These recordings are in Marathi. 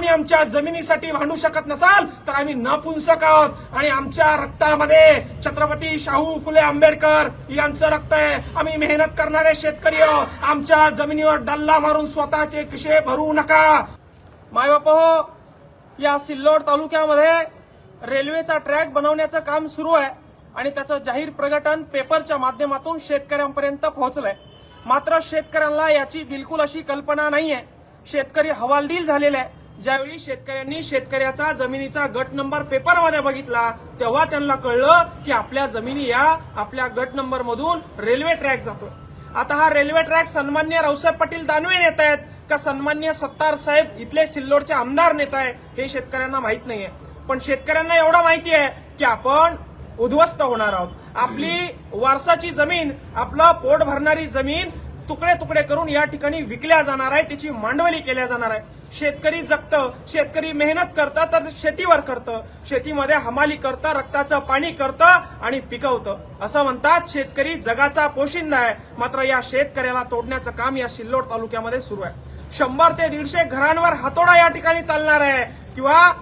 आम्ही आमच्या जमिनीसाठी भांडू शकत नसाल तर आम्ही नपुंसक आहोत आणि आमच्या रक्तामध्ये छत्रपती शाहू फुले आंबेडकर यांचं रक्त आहे. आम्ही मेहनत करणारे शेतकरी आहोत. आमच्या जमिनीवर डल्ला मारून स्वतःचे किशे भरू नका. मायबाप हो या सिल्लोड तालुक्यामध्ये रेल्वेचा ट्रॅक बनवण्याचं काम सुरू आहे आणि त्याचं जाहीर प्रगटन पेपरच्या माध्यमातून शेतकऱ्यांपर्यंत पोहोचलंय. मात्र शेतकऱ्यांना याची बिलकुल अशी कल्पना नाहीये. शेतकरी हवालदिल झालेले आहे. ज्यावेळी शेतकऱ्यांनी शेतकऱ्याचा जमिनीचा गट नंबर पेपरमध्ये बघितला तेव्हा त्यांना कळलं की आपल्या जमिनी या आपल्या गट नंबर मधून रेल्वे ट्रॅक जातोय आता हा रेल्वे ट्रॅक सन्मान्य रावसाहेब पाटील दानवे नेत आहेत का सन्मान्य सत्तार साहेब इथले सिल्लोडचे आमदार नेत आहे हे शेतकऱ्यांना माहीत नाहीये. पण शेतकऱ्यांना एवढं माहिती आहे की आपण उद्ध्वस्त होणार आहोत. आपली वारसाची जमीन आपलं पोट भरणारी जमीन तुकडे तुकडे करून या ठिकाणी विकल्या जाणार आहे त्याची मांडवली केल्या जाणार आहे. शेतकरी जगतं शेतकरी मेहनत करतं तर शेतीवर करतं. शेतीमध्ये हमाली करतं रक्ताचं पाणी करतं आणि पिकवतं. असं म्हणतात शेतकरी जगाचा पोशिंदा आहे. मात्र या शेतकऱ्याला तोडण्याचं काम या सिल्लोड तालुक्यामध्ये सुरू आहे. शंभर ते दीडशे घरांवर हातोडा या ठिकाणी चालणार आहे. किंवा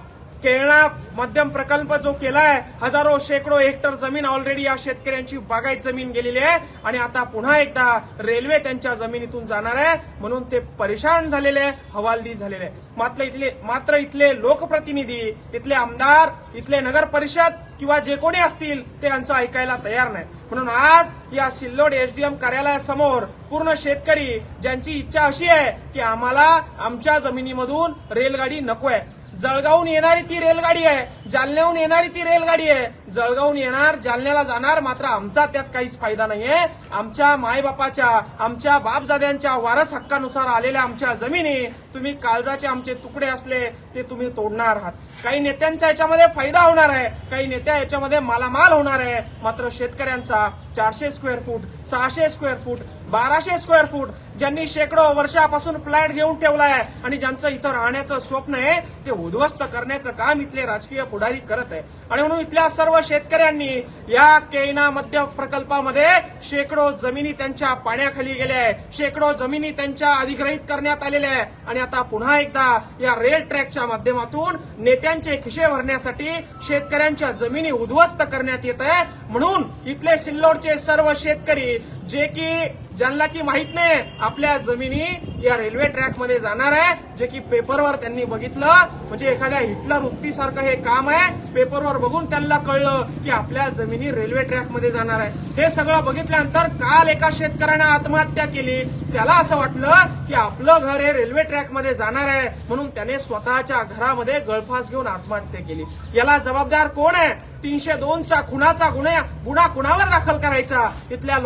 केळणा मध्यम प्रकल्प जो केलाय हजारो शेकडो हेक्टर जमीन ऑलरेडी या शेतकऱ्यांची बागायत जमीन गेलेली आहे. आणि आता पुन्हा एकदा रेल्वे त्यांच्या जमिनीतून जाणार आहे. म्हणून ते परेशान झालेले आहे, हवालदिल झालेले आहे. मात्र इथले मात्र इथले लोकप्रतिनिधी इथले आमदार इथले नगर परिषद किंवा जे कोणी असतील ते यांचं ऐकायला तयार नाही. म्हणून आज या सिल्लोड एसडीएम कार्यालयासमोर पूर्ण शेतकरी ज्यांची इच्छा अशी आहे की आम्हाला आमच्या जमिनीमधून रेलगाडी नको आहे जळगावहून येणारी ती रेलगाडी आहे जालन्याहून येणारी ती रेलगाडी आहे. जळगावून येणार जालन्याला जाणार मात्र आमचा त्यात काहीच फायदा नाहीये. आमच्या मायबापाच्या आमच्या बापजाद्यांच्या वारस हक्कानुसार आलेल्या आमच्या जमिनी तुम्ही काळजाचे आमचे तुकडे असले ते तुम्ही तोडणार आहात. काही नेत्यांच्या याच्यामध्ये फायदा होणार आहे काही नेत्या याच्यामध्ये मालामाल होणार आहे. मात्र शेतकऱ्यांचा चारशे स्क्वेअर फूट सहाशे स्क्वेअर फूट बाराशे स्क्वेअर फूट ज्यांनी शेकडो वर्षापासून फ्लॅट घेऊन ठेवलाय आणि ज्यांचं इथं राहण्याचं स्वप्न आहे ते उद्ध्वस्त करण्याचं काम इथले राजकीय पुढारी करत आहे. आणि म्हणून इथल्या सर्व शेतकऱ्यांनी या केना मध्य प्रकल्पामध्ये शेकडो जमिनी त्यांच्या पाण्याखाली गेल्या आहे शेकडो जमिनी त्यांच्या अधिग्रहित करण्यात आलेल्या आहे आणि आता पुन्हा एकदा या रेल ट्रॅकच्या माध्यमातून नेत्यांचे खिशे भरण्यासाठी शेतकऱ्यांच्या जमिनी उद्ध्वस्त करण्यात येत आहे. म्हणून इथले सिल्लोडचे सर्व शेतकरी जे की ज्यांना की माहीत नाही आपल्या जमिनी या रेल्वे ट्रॅकमध्ये जाणार आहे. जे की पेपरवर त्यांनी बघितलं. म्हणजे एखाद्या हिटलर उक्तीसारखं हे काम आहे. पेपरवर बघून त्यांना कळलं की आपल्या जमिनी रेल्वे ट्रॅकमध्ये जाणार आहे. हे सगळं बघितल्यानंतर काल एका शेतकऱ्याने आत्महत्या केली. त्याला असं वाटलं की आपलं घर हे रेल्वे ट्रॅकमध्ये जाणार आहे. म्हणून त्याने स्वतःच्या घरामध्ये गळफास घेऊन आत्महत्या केली. याला जबाबदार कोण आहे? तीनशे दोनचा खुनाचा गुन्हा गुन्हा कुणावर दाखल करायचा? इथल्या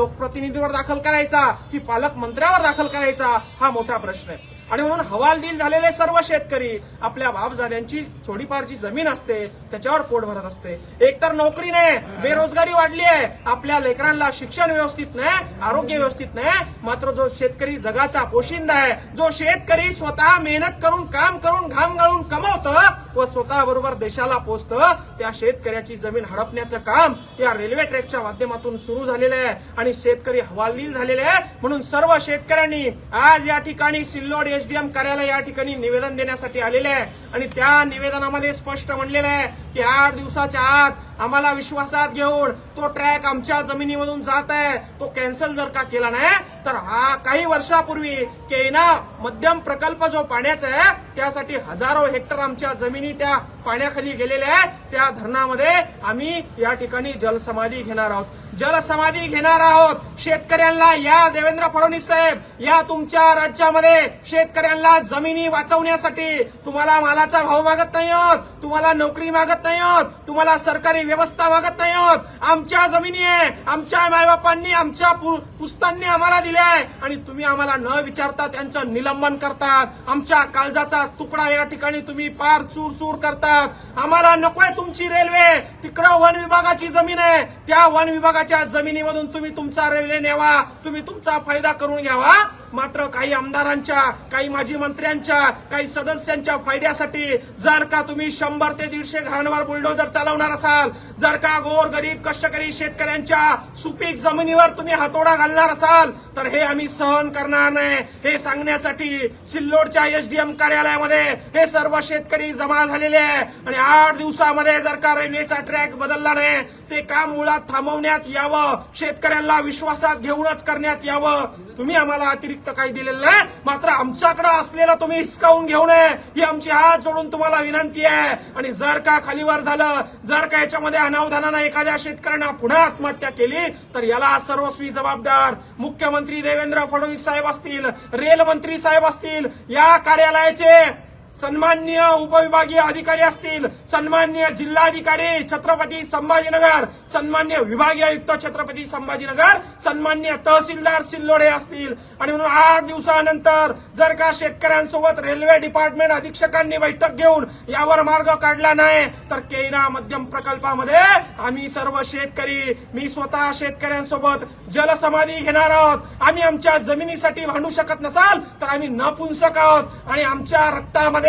लोकप्रतिनिधीवर दाखल करायचा? की पालकमंत्र्यावर दाखल करायचा? हा मोठा प्रश्न आहे. आणि म्हणून हवालदिल झालेले सर्व शेतकरी आपल्या बापजाद्यांची थोडीफारची जमीन असते त्याच्यावर पोट भरत असते. एकतर नोकरी नाही बेरोजगारी वाढली आहे आपल्या लेकरांना शिक्षण व्यवस्थित नाही आरोग्य व्यवस्थित नाही मात्र जो शेतकरी जगाचा पोशिंदा आहे जो शेतकरी स्वतः मेहनत करून काम करून घाम गाळून कमवतं व स्वतः बरोबर देशाला पोचतं त्या शेतकऱ्याची जमीन हडपण्याचं काम या रेल्वे ट्रॅकच्या माध्यमातून सुरू झालेलं आहे. आणि शेतकरी हवालदिल झालेले आहे. म्हणून सर्व शेतकऱ्यांनी आज या ठिकाणी सिल्लोड एसडीएम कार्यालय या ठिकाणी निवेदन देण्यासाठी आलेले आहे. आणि त्या निवेदनामध्ये स्पष्ट म्हणलेलं आहे की आठ दिवसाच्या आत आम्हाला विश्वासात घेऊन तो ट्रॅक आमच्या जमिनीमधून जात आहे. तो कॅन्सल जर का केला नाही तर हा काही वर्षापूर्वी केना मध्यम प्रकल्प जो पाण्याचा आहे त्यासाठी हजारो हेक्टर आमच्या जमिनी त्या पाण्याखाली गेलेल्या आहे त्या धरणामध्ये आम्ही या ठिकाणी जलसमाधी घेणार आहोत. जलसमाधी घेणार आहोत शेतकऱ्यांना. या देवेंद्र फडणवीस साहेब या तुमच्या राज्यामध्ये शेतकऱ्यांना जमिनी वाचवण्यासाठी तुम्हाला मालाचा भाव मागत नाही आहोत. तुम्हाला नोकरी मागत नाही आहोत. तुम्हाला सरकारी व्यवस्था मागत नाही आहोत. आमच्या जमिनी आहे. आमच्या मायबापांनी आमच्या पुस्तांनी आम्हाला दिल्या आहे. आणि तुम्ही आम्हाला न विचारता त्यांचं निलंबन करतात. आमच्या काळजाचा तुकडा या ठिकाणी तुम्ही पार चूर चूर करतात. आम्हाला नकोय तुमची रेल्वे. तिकडं वन विभागाची जमीन आहे. त्या वन विभागाच्या जमिनीमधून तुम्ही तुमचा रेल्वे न्यावा. तुम्ही तुमचा फायदा करून घ्यावा. मात्र काही आमदारांच्या काही माजी मंत्र्यांच्या काही सदस्यांच्या फायद्यासाठी जर का तुम्ही शंभर ते दीडशे घरांवर बुलडोजर चालवणार असाल जर का गोर गरीब कष्टकरी शेतकऱ्यांच्या सुपीक जमिनीवर तुम्ही हातोडा घालणार असाल तर हे आम्ही सहन करणार नाही. हे सांगण्यासाठी सिल्लोडच्या एसडीएम कार्यालयामध्ये हे सर्व शेतकरी जमा झालेले आहे. आणि आठ दिवसामध्ये जर का रेल्वेचा ट्रॅक बदलला नाही ते काम मुळात थांबवण्यात यावं? शेतकऱ्यांना विश्वासात घेऊनच करण्यात यावं? तुम्ही आम्हाला अतिरिक्त काही दिलेलं नाही. मात्र आमच्याकडे असलेलं तुम्ही हिसकावून घेऊ नये. ही आमची हात जोडून तुम्हाला विनंती आहे. आणि जर का खालीवर झालं जर का याच्यामध्ये अनावधानानं एखाद्या शेतकऱ्यानं पुन्हा आत्महत्या केली तर याला सर्वस्वी जबाबदार मुख्यमंत्री देवेंद्र फडणवीस साहेब असतील रेल मंत्री साहेब असतील या कार्यालयाचे सन्मान्य उपविभागीय अधिकारी असतील सन्मान्य जिल्हाधिकारी छत्रपती संभाजीनगर सन्मान्य विभागीय आयुक्त छत्रपती संभाजीनगर सन्मान्य तहसीलदार सिल्लोडे असतील. आणि म्हणून आठ दिवसानंतर जर का शेतकऱ्यांसोबत रेल्वे डिपार्टमेंट अधीक्षकांनी बैठक घेऊन यावर मार्ग काढला नाही तर केना मध्यम प्रकल्पामध्ये आम्ही सर्व शेतकरी मी स्वतः शेतकऱ्यांसोबत जलसमाधी घेणार आहोत. आम्ही आमच्या जमिनीसाठी भांडू शकत नसाल तर आम्ही नपुंसक आहोत. आणि आमच्या रक्तामध्ये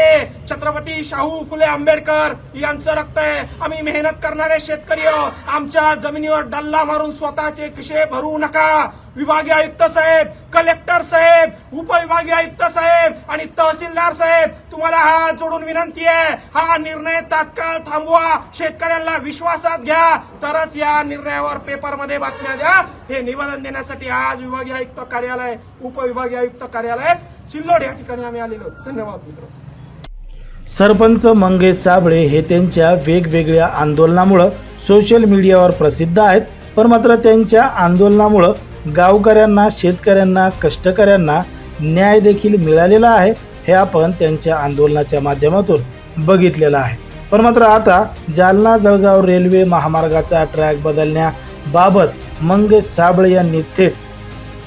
छत्रपती शाहू फुले आंबेडकर यांचं रक्त आहे. आम्ही मेहनत करणारे शेतकरी आमच्या जमिनीवर डल्ला मारून स्वतःचे खिशे भरू नका. विभागीय आयुक्त साहेब कलेक्टर साहेब उपविभागीय आयुक्त साहेब आणि तहसीलदार साहेब तुम्हाला हात जोडून विनंती आहे. हा निर्णय तात्काळ थांबवा. शेतकऱ्यांना विश्वासात घ्या. तरच या निर्णयावर पेपरमध्ये बातम्या द्या. हे निवेदन देण्यासाठी आज विभागीय आयुक्त कार्यालय उपविभागीय आयुक्त कार्यालय सिल्लोड या ठिकाणी आम्ही आलेलो धन्यवाद मित्र सरपंच मंगेश साबळे हे त्यांच्या वेगवेगळ्या आंदोलनामुळं सोशल मीडियावर प्रसिद्ध आहेत. पण मात्र त्यांच्या आंदोलनामुळं गावकऱ्यांना शेतकऱ्यांना कष्टकऱ्यांना न्याय देखील मिळालेला आहे हे आपण त्यांच्या आंदोलनाच्या माध्यमातून बघितलेलं आहे. पण मात्र आता जालना जळगाव रेल्वे महामार्गाचा ट्रॅक बदलण्याबाबत मंगेश साबळे यांनी थेट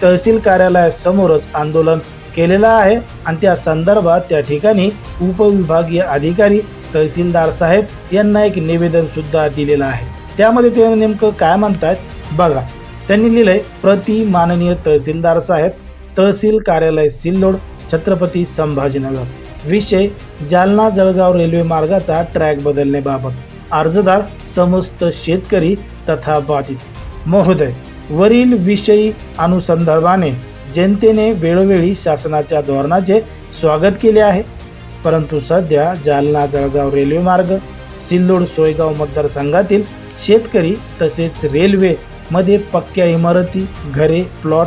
तहसील कार्यालयासमोरच आंदोलन केलेला आहे. आणि त्या संदर्भात त्या ठिकाणी उपविभागीय अधिकारी तहसीलदार साहेब यांना एक निवेदन सुद्धा दिलेलं आहे. त्यामध्ये ते नेमकं काय म्हणतात बघा त्यांनी लिहिलंय प्रति माननीय तहसीलदार साहेब तहसील कार्यालय सिल्लोड छत्रपती संभाजीनगर. विषय जालना जळगाव रेल्वे मार्गाचा ट्रॅक बदलण्याबाबत. अर्जदार समस्त शेतकरी तथा बाधित महोदय वरील विषयी अनुसंदर्भाने जनतेने वेळोवेळी शासनाच्या धोरणाचे स्वागत केले आहे. परंतु सध्या जालना जळगाव रेल्वे मार्ग सिल्लोड सोयगाव मतदारसंघातील शेतकरी तसेच रेल्वे मध्ये पक्क्या इमारती घरे प्लॉट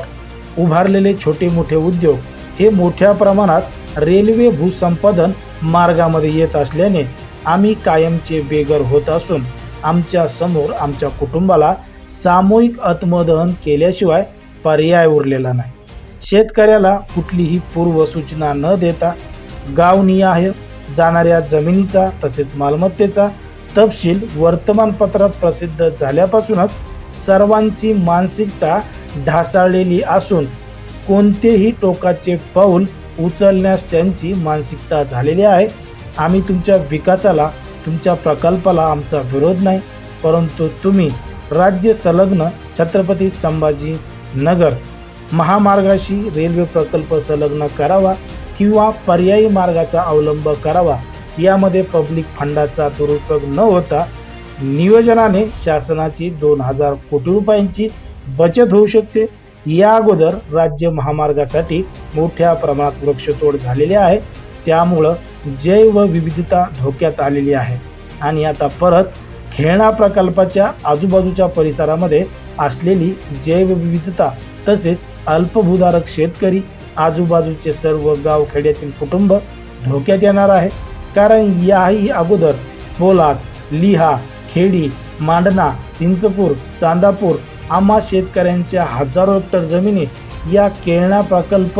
उभारलेले छोटे मोठे उद्योग हे मोठ्या प्रमाणात रेल्वे भूसंपादन मार्गामध्ये येत असल्याने आम्ही कायमचे बेघर होत असून आमच्यासमोर आमच्या कुटुंबाला सामूहिक आत्मदहन केल्याशिवाय पर्याय उरलेला नाही. शेतकऱ्याला कुठलीही पूर्वसूचना न देता गावनिहाय जाणाऱ्या जमिनीचा तसेच मालमत्तेचा तपशील वर्तमानपत्रात प्रसिद्ध झाल्यापासूनच सर्वांची मानसिकता ढासाळलेली असून कोणतेही टोकाचे पाऊल उचलण्यास त्यांची मानसिकता झालेली आहे. आम्ही तुमच्या विकासाला तुमच्या प्रकल्पाला आमचा विरोध नाही परंतु तुम्ही राज्य संलग्न छत्रपती संभाजी नगर महामार्गाशी रेल्वे प्रकल्प संलग्न करावा किंवा पर्यायी मार्गाचा अवलंब करावा यामध्ये पब्लिक फंडाचा दुरुपयोग न होता नियोजनाने शासनाची दोन हजार कोटी रुपयांची बचत होऊ शकते. या अगोदर राज्य महामार्गासाठी मोठ्या प्रमाणात वृक्षतोड झालेली आहे. त्यामुळं जैवविविधता धोक्यात आलेली आहे. आणि आता परत खेळणा प्रकल्पाच्या आजूबाजूच्या परिसरामध्ये असलेली जैवविविधता तसेच अल्पभूधारक शेतकरी आजूबाजूचे सर्व गाव खेड्यातील कुटुंब धोक्यात येणार आहे. कारण याही अगोदर पोलाद लिहा खेडी मांडणा चिंचपूर चांदापूर आम्हा शेतकऱ्यांच्या हजारो हेक्टर जमिनी या केळणा प्रकल्प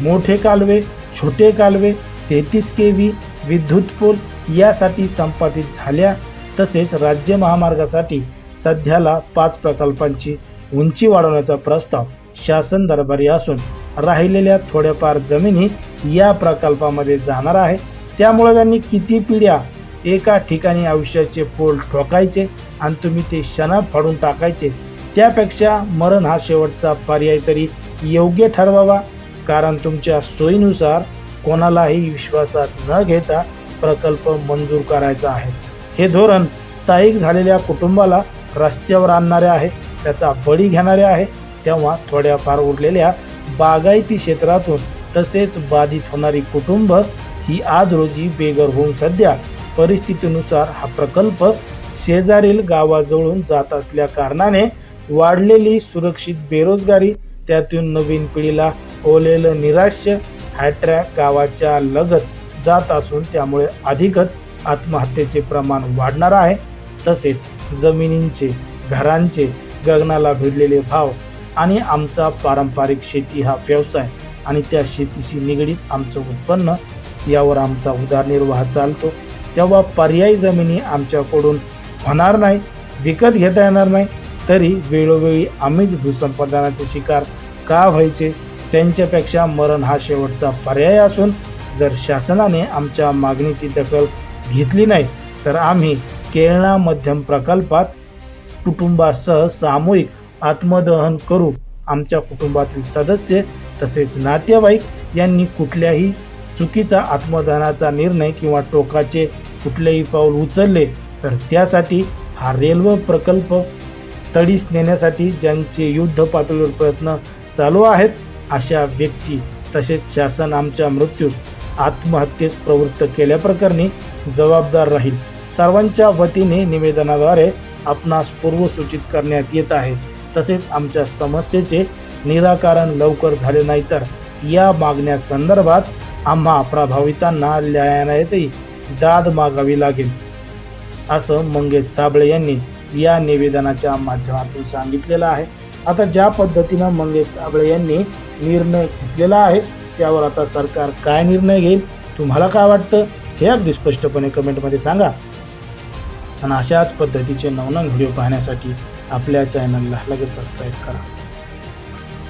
मोठे कालवे छोटे कालवे तेहतीस के व्ही विद्युत पूल यासाठी संपादित झाल्या. तसेच राज्य महामार्गासाठी सध्याला पाच प्रकल्पांची उंची वाढवण्याचा प्रस्ताव शासन दरबारी असून राहिलेल्या थोड्याफार जमिनी या प्रकल्पामध्ये जाणार आहे. त्यामुळे त्यांनी किती पिढ्या एका ठिकाणी आयुष्याचे पोल ठोकायचे आणि तुम्ही ते क्षणात फाडून टाकायचे त्यापेक्षा मरण हा शेवटचा पर्याय तरी योग्य ठरवावा. कारण तुमच्या सोयीनुसार कोणालाही विश्वासात न घेता प्रकल्प मंजूर करायचा आहे. हे धोरण स्थायिक झालेल्या कुटुंबाला रस्त्यावर आणणारे आहे. त्याचा बळी घेणारे आहे. तेव्हा थोड्याफार उरलेल्या बागायती क्षेत्रातून तसेच बाधित होणारी कुटुंब ही आज रोजी बेघर होऊन सध्या परिस्थितीनुसार हा प्रकल्प शेजारील गावाजवळून जात असल्या कारणाने वाढलेली सुरक्षित बेरोजगारी त्यातून नवीन पिढीला ओलेलं निराश्य हॅट्रॅक गावाच्या लगत जात असून त्यामुळे अधिकच आत्महत्येचे प्रमाण वाढणार आहे. तसेच जमिनींचे घरांचे गगनाला भिडलेले भाव आणि आमचा पारंपरिक शेती हा व्यवसाय आणि त्या शेतीशी निगडीत आमचं उत्पन्न यावर आमचा उदरनिर्वाह चालतो. तेव्हा पर्यायी जमिनी आमच्याकडून होणार नाही विकत घेता येणार नाही तरी वेळोवेळी आम्हीच भूसंपादनाचे शिकार का व्हायचे? त्यांच्यापेक्षा मरण हा शेवटचा पर्याय असून जर शासनाने आमच्या मागणीची दखल घेतली नाही तर आम्ही केळणा मध्यम प्रकल्पात कुटुंबासह सामूहिक आत्मदहन करू आमच्या कुटुंबातील सदस्य तसेच नातेवाईक यांनी कुठल्याही चुकीचा आत्मदहनाचा निर्णय किंवा टोकाचे कुठलेही पाऊल उचलले तर त्यासाठी हा रेल्वे प्रकल्प तडीस नेण्यासाठी ज्यांचे युद्ध पातळीवर प्रयत्न चालू आहेत अशा व्यक्ती तसेच शासन आमच्या मृत्यूस आत्महत्येस प्रवृत्त केल्याप्रकरणी जबाबदार राहील. सर्वांच्या वतीने निवेदनाद्वारे आपणास पूर्वसूचित करण्यात येत आहे. तसेच आमच्या समस्येचे निराकरण लवकर झाले नाही तर या मागण्या संदर्भात आम्हा प्रभावितांना न्यायालयातही दाद मागावी लागेल असं मंगेश साबळे यांनी या निवेदनाच्या माध्यमातून सांगितलेलं आहे. आता ज्या पद्धतीनं मंगेश साबळे यांनी निर्णय घेतलेला आहे त्यावर आता सरकार काय निर्णय घेईल तुम्हाला काय वाटतं हे अगदी स्पष्टपणे कमेंटमध्ये सांगा. आणि अशाच पद्धतीचे नवनवीन व्हिडिओ पाहण्यासाठी आपल्या चॅनलला लगेच सबस्क्राईब करा.